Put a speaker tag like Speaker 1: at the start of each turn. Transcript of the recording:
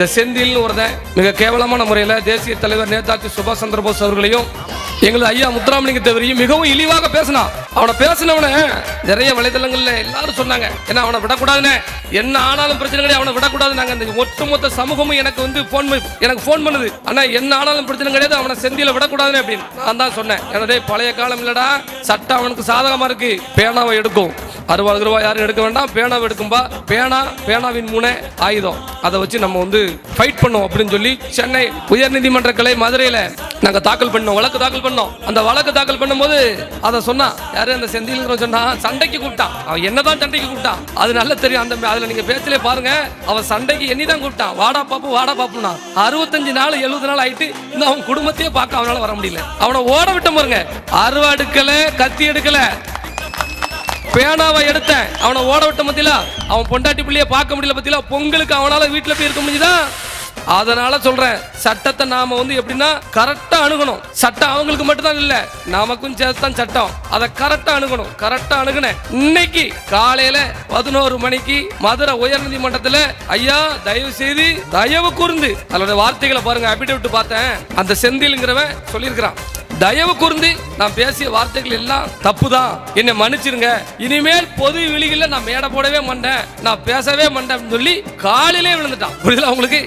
Speaker 1: இந்த செந்தில்னு ஒருத்தன் மிக கேவலமான முறையில் தேசிய தலைவர் நேதாஜி சுபாஷ் சந்திர போஸ் அவர்களையும் எங்களது ஐயா முத்துராமலிங்க தேவரையும் மிகவும் இழிவாக பேசினான். அவனை பேசினவனை நிறைய வலைதளங்கள்ல எல்லாரும் சொன்னாங்க ஏன்னா அவனை விடக்கூடாதுன்னு? என்ன ஆனாலும் பிரச்சனை கிடையாது அவனை விடக்கூடாது நாங்க அந்த ஒட்டுமொத்த சமூகமும் எனக்கு வந்து போன் எனக்கு ஃபோன் பண்ணுது. ஆனா என்ன ஆனாலும் பிரச்சனை கிடையாது அவனை செந்தியில் விடக்கூடாதுன்னு அப்படின்னு நான் தான் சொன்னேன். என்னுடைய பழைய காலம் இல்லடா சட்டம் அவனுக்கு சாதகமா இருக்கு பேனாவை எடுக்கும். அறுபது ரூபாய் யாரும் எடுக்க வேண்டாம். பேனாவை எடுக்கும்பா. பேனா பேனாவின் முனை ஆயுதம். அதை வச்சு நம்ம வந்து ஃபைட் பண்ணோம் அப்படின்னு சொல்லி சென்னை உயர்நீதிமன்ற கிளை மதுரையில் நாங்கள் தாக்கல் பண்ணோம். வழக்கு தாக்கல் பண்ணோம். அந்த வழக்கு தாக்கல் பண்ணும்போது அதை சொன்னா யாரு அந்த செந்தில் சொன்னா சண்டைக்கு கூப்பிட்டான். அவன் என்னதான் சண்டைக்கு கூப்பிட்டான். அது நல்லா தெரியும். அந்த அதுல நீங்க பேச்சிலே பாருங்க. அவன் சண்டைக்கு என்னி தான் கூப்பிட்டான். வாடா பாப்பு வாடா பாப்புனா அறுபத்தஞ்சு நாள் எழுபது நாள் ஆயிட்டு இன்னும் அவன் குடும்பத்தையே பார்க்க அவனால வர முடியல. அவனை ஓட விட்ட பாருங்க. அருவா எடுக்கல கத்தி எடுக்கல. பேனாவை எடுத்தேன் அவனை ஓட விட்ட மத்தியில அவன் பொண்டாட்டி பிள்ளைய பார்க்க முடியல பத்தியில பொங்கலுக்கு அவனால வீட்டில் போய் இருக்க முடிஞ்சுதா? அதனால சொல்றேன் சட்டத்தை நாம வந்து எப்படின்னா கரெக்டா அணுகணும். சட்டம் அவங்களுக்கு மட்டும்தான் இல்ல நமக்கும் சேர்த்தான் சட்டம். அதை கரெக்டா அணுகணும். கரெக்டா அணுகுனேன் இன்னைக்கு காலையில பதினோரு மணிக்கு மதுரை உயர்நீதிமன்றத்துல ஐயா தயவு செய்து தயவு கூர்ந்து அதோட வார்த்தைகளை பாருங்க அபிடவிட்டு பார்த்தேன். அந்த செந்தில்ங்கிறவன் சொல்லியிருக்கிறான். தயவு கூர்ந்து நான் பேசிய வார்த்தைகள் எல்லாம் தப்பு தான் என்னை மன்னிச்சிருங்க. இனிமேல் பொது விழிகளில் நான் மேடை போடவே மாட்டேன். நான் பேசவே மாட்டேன் சொல்லி காலையிலே விழுந்துட்டான். புரியுதுல உங்களுக்கு?